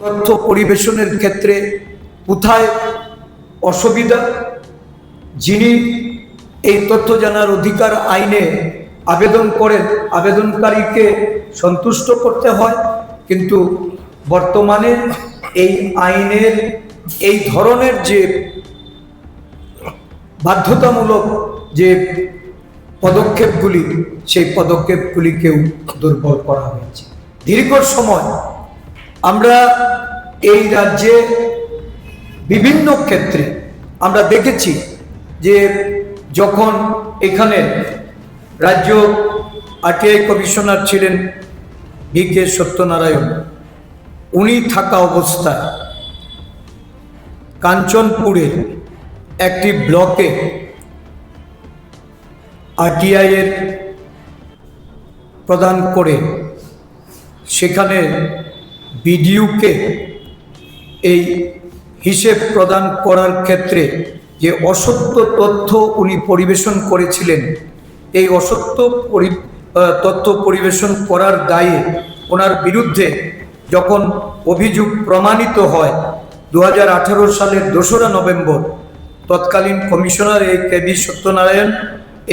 তথ্য পরিবেশনের ক্ষেত্রে কোথায় অসুবিধা? যিনি এই তথ্য জানার অধিকার আইনে আবেদন করেন, আবেদনকারীকে সন্তুষ্ট করতে হয়। কিন্তু বর্তমানে এই আইনের এই ধরনের যে বাধ্যতামূলক যে পদক্ষেপগুলি, সেই পদক্ষেপগুলিকেও দুর্বল করা হয়েছে। দীর্ঘ সময় আমরা এই রাজ্যে বিভিন্ন ক্ষেত্রে আমরা দেখেছি যে যখন এখানে রাজ্য আরটিআই কমিশনার ছিলেন বি কে সত্যনারায়ণ, উনি থাকা অবস্থায় কাঞ্চনপুরের একটি ব্লকে আরটিআই এর প্রদান করে সেখানে বিডিউকে এই হিসেব প্রদান করার ক্ষেত্রে যে অসত্য তথ্য উনি পরিবেশন করেছিলেন, এই অসত্য তথ্য পরিবেশন করার দায়ে ওনার বিরুদ্ধে যখন অভিযোগ প্রমাণিত হয় দু হাজার আঠারো সালের দোসরা নভেম্বর, তৎকালীন কমিশনার এই কে বি সত্যনারায়ণ,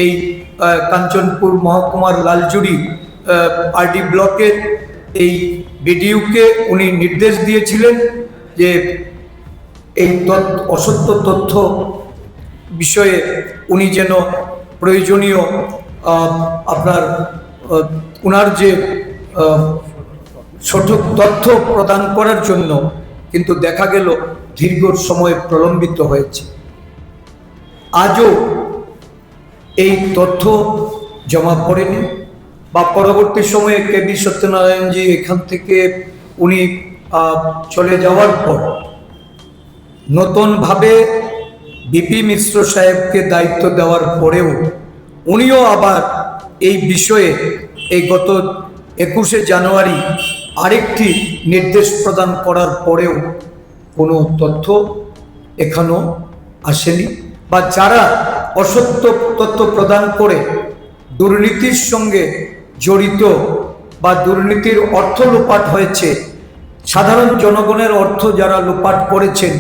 এই কাঞ্চনপুর মহকুমার লালজুড়ি আরডি ব্লকের এই বিডিউকে উনি নির্দেশ দিয়েছিলেন যে এই অসত্য তথ্য বিষয়ে উনি যেন প্রয়োজনীয় আপনার উনার যে সঠিক তথ্য প্রদান করার জন্য কিন্তু দেখা গেল দীর্ঘ সময় প্রলম্বিত হয়েছে। আজও এই তথ্য জমা পড়েনি। বা পরবর্তী সময়ে কে বি সত্যনারায়ণজি এখান থেকে উনি চলে যাওয়ার পর নতুনভাবে বিপি মিশ্র সাহেবকে দায়িত্ব দেওয়ার পরেও উনিও আবার এই বিষয়ে এই গত একুশে জানুয়ারি আরেকটি নির্দেশ প্রদান করার পরেও কোনো তথ্য এখনও আসেনি বা যারা অসত্য তথ্য প্রদান করে দুর্নীতির সঙ্গে জড়িত বা দুর্নীতির অর্থ লোপাট হয়েছে। সাধারণ জনগণের অর্থ যারা লোপাট করেছেন,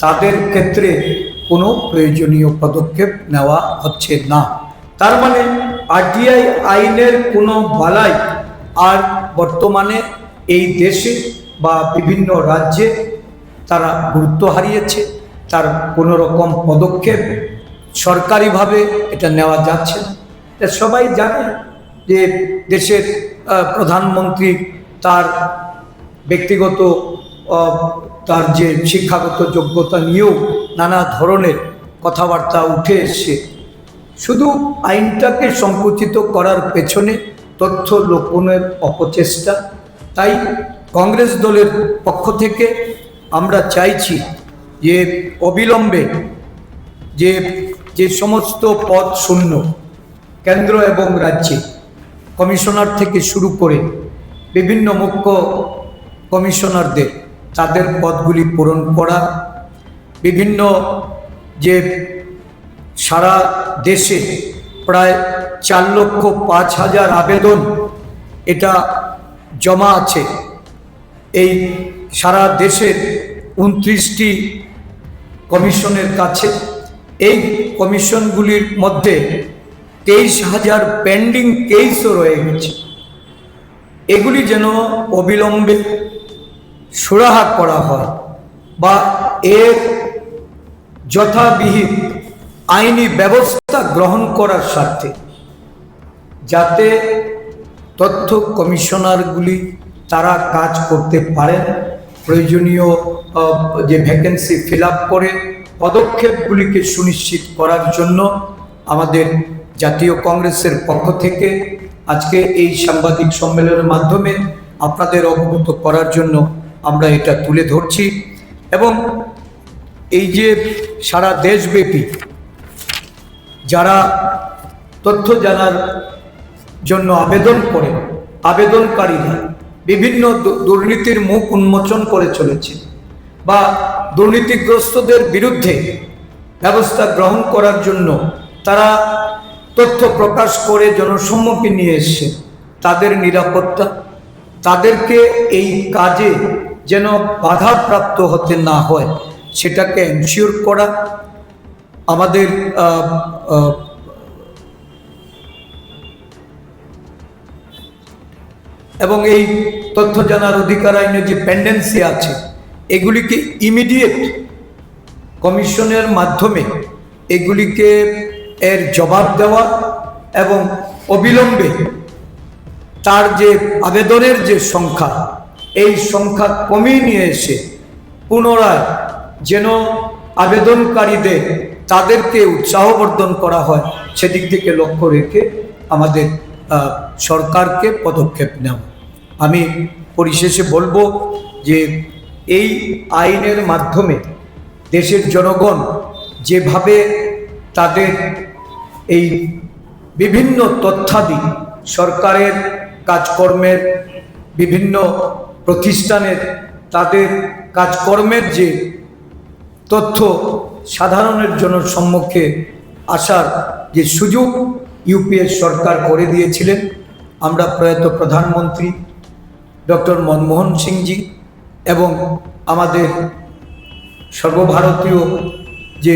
তাদের ক্ষেত্রে কোনো প্রয়োজনীয় পদক্ষেপ নেওয়া হচ্ছে না। তার মানে আরটিআই আইনের কোনো বালাই আর বর্তমানে এই দেশে বা বিভিন্ন রাজ্যে তারা গুরুত্ব হারিয়েছে। তার কোনো রকম পদক্ষেপ সরকারিভাবে এটা নেওয়া যাচ্ছে না। সবাই জানে। যে দেশের প্রধানমন্ত্রী তার ব্যক্তিগত তার যে শিক্ষাগত যোগ্যতা নিয়েও নানা ধরনের কথাবার্তা উঠে এসছে। শুধু আইনটাকে সংকুচিত করার পেছনে তথ্য লোপনের অপচেষ্টা। তাই কংগ্রেস দলের পক্ষ থেকে আমরা চাইছি যে অবিলম্বে যে যে সমস্ত পদ শূন্য কেন্দ্র এবং রাজ্যে কমিশনার থেকে শুরু করে বিভিন্ন মুখ্য কমিশনারদের তাদের পদগুলি পূরণ করা, বিভিন্ন যে সারা দেশে প্রায় চার লক্ষ পাঁচ হাজার আবেদন এটা জমা আছে, এই সারা দেশের উনত্রিশটি কমিশনের কাছে। এই কমিশনগুলির মধ্যে তেইশ হাজার পেন্ডিং কেসও রয়ে গেছে। এগুলি যেন অবিলম্বে সুরাহা করা হয় বা এর যথাবিহিত আইনি ব্যবস্থা গ্রহণ করার স্বার্থে, যাতে তথ্য কমিশনারগুলি তারা কাজ করতে পারেন, প্রয়োজনীয় যে ভ্যাকেন্সি ফিল করে পদক্ষেপগুলিকে সুনিশ্চিত করার জন্য আমাদের জাতীয় কংগ্রেসের পক্ষ থেকে আজকে এই সাংবাদিক সম্মেলনের মাধ্যমে আপনাদের অবগত করার জন্য আমরা এটা তুলে ধরছি এবং এই যে সারা দেশব্যাপী যারা তথ্য জানার জন্য আবেদন করে, আবেদনকারীরা বিভিন্ন দুর্নীতির মুখ উন্মোচন করে চলেছে বা দুর্নীতিগ্রস্তদের বিরুদ্ধে ব্যবস্থা গ্রহণ করার জন্য তারা তথ্য প্রকাশ করে জনসম্মুখে নিয়ে এসছে তাদের নিরাপত্তা, তাদেরকে এই কাজে যেন বাধাপ্রাপ্ত হতে না হয়, সেটাকে এনশিওর করা, আমাদের এবং এই তথ্য জানার অধিকার আইনে যে পেন্ডেন্সি আছে, এগুলিকে ইমিডিয়েট কমিশনের মাধ্যমে এগুলিকে এর জবাব দেওয়া এবং অবিলম্বে তার যে আবেদনের যে সংখ্যা, এই সংখ্যা কমিয়ে নিয়ে এসে পুনরায় যেন আবেদনকারীদের তাদেরকে উৎসাহবর্ধন করা হয়, সেদিক থেকে লক্ষ্য রেখে আমাদের সরকারকে পদক্ষেপ নেওয়া। আমি পরিশেষে বলব যে এই আইনের মাধ্যমে দেশের জনগণ যেভাবে তাদের এই বিভিন্ন তথ্যাদি সরকারের কাজকর্মের, বিভিন্ন প্রতিষ্ঠানের তাদের কাজকর্মের যে তথ্য সাধারণের জন্য সম্মুখে আসার যে সুযোগ ইউপিএ সরকার করে দিয়েছিলেন, আমরা প্রয়াত প্রধানমন্ত্রী ডক্টর মনমোহন সিংজি এবং আমাদের সর্বভারতীয় যে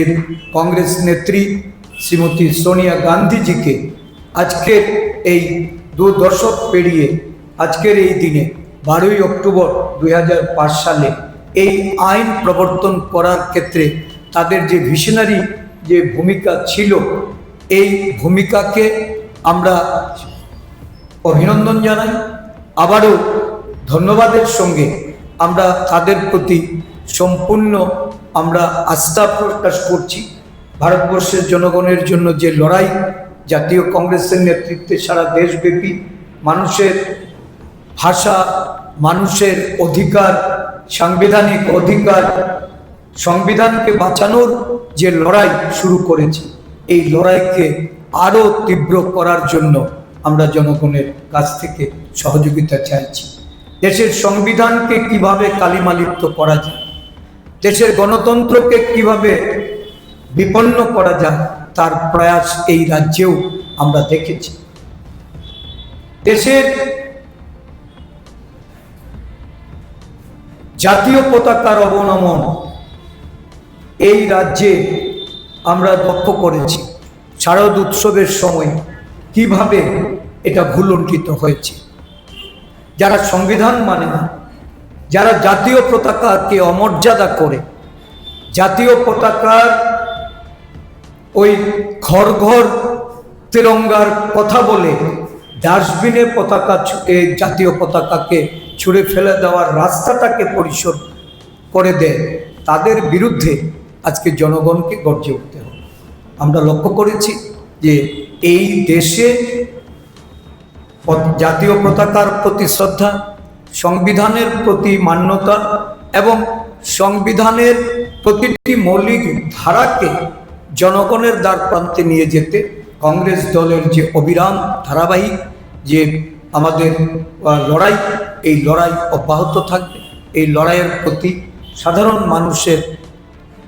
কংগ্রেস নেত্রী শ্রীমতী সোনিয়া গান্ধীজিকে আজকের এই দু দশক পেরিয়ে আজকের এই দিনে বারোই অক্টোবর দু হাজার পাঁচ সালে এই আইন প্রবর্তন করার ক্ষেত্রে তাদের যে ভিশনারি যে ভূমিকা ছিল, এই ভূমিকাকে আমরা অভিনন্দন জানাই। আবারও ধন্যবাদের সঙ্গে আমরা তাদের প্রতি সম্পূর্ণ আমরা আস্থা প্রকাশ করছি। ভারতবর্ষের জনগণের জন্য যে লড়াই, জাতীয় কংগ্রেসের নেতৃত্বে সারা দেশব্যাপী মানুষের ভাষা, মানুষের অধিকার, সাংবিধানিক অধিকার, সংবিধানকে বাঁচানোর যে লড়াই শুরু করেছে, এই লড়াইকে আরও তীব্র করার জন্য আমরা জনগণের কাছ থেকে সহযোগিতা চাইছি। দেশের সংবিধানকে কীভাবে কালিমালিপ্ত করা যায়, দেশের গণতন্ত্রকে কীভাবে বিপন্ন করা যায় তার প্রয়াস এই রাজ্যেও আমরা দেখেছি। দেশের জাতীয় পতাকার অবনমন এই রাজ্যে আমরা লক্ষ্য করেছি। শারদ উৎসবের সময় কীভাবে এটা ভুলুণ্ঠিত হয়েছে। যারা সংবিধান মানে না, যারা জাতীয় পতাকাকে অমর্যাদা করে, জাতীয় পতাকার ওই ঘর ঘর তিরঙ্গার কথা বলে ডাস্টবিনে পতাকা জাতীয় পতাকাকে ছুঁড়ে ফেলে দেওয়ার রাস্তাটাকে পরিশোধ করে দেয়। তাদের বিরুদ্ধে আজকে জনগণকে গর্জে উঠতে হবে। আমরা লক্ষ্য করেছি যে এই দেশে জাতীয় পতাকার প্রতি শ্রদ্ধা, সংবিধানের প্রতি মান্যতা এবং সংবিধানের প্রতিটি মৌলিক ধারাকে জনগণের দ্বার প্রান্তে নিয়ে যেতে কংগ্রেস দলের যে অবিরাম ধারাবাহিক, যে আমাদের লড়াই, এই লড়াই অব্যাহত থাকবে। এই লড়াইয়ের প্রতি সাধারণ মানুষের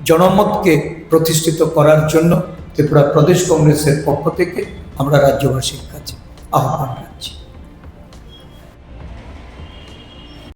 জনমতকে প্রতিষ্ঠিত করার জন্য ত্রিপুরা প্রদেশ কংগ্রেসের পক্ষ থেকে আমরা রাজ্যবাসীর কাছে আহ্বান রাখি।